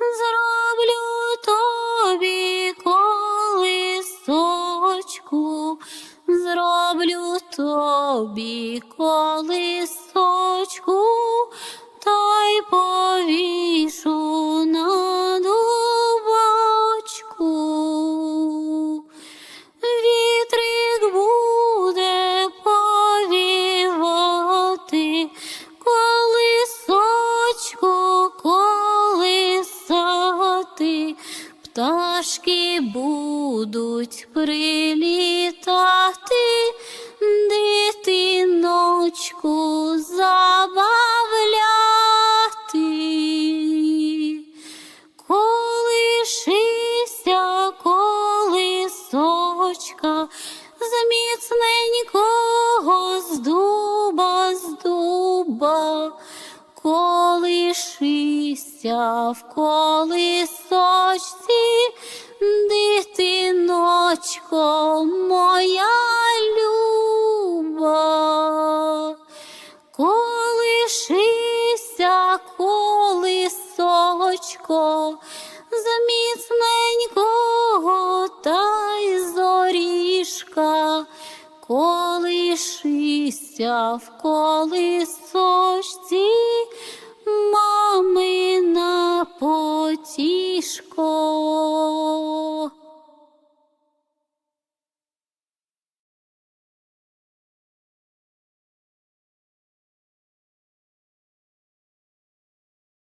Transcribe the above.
зроблю тобі колисочку, зроблю тобі колисочку. Пташки будуть прилітати, дитиночку забавляти. Колишися, колисочка, з міцненького з дуба, з дуба, колишися в колисочці, дитиночко моя люба. Колишися, колисочко, з міцненького та й зорішка, колишися в колисочці, потішко.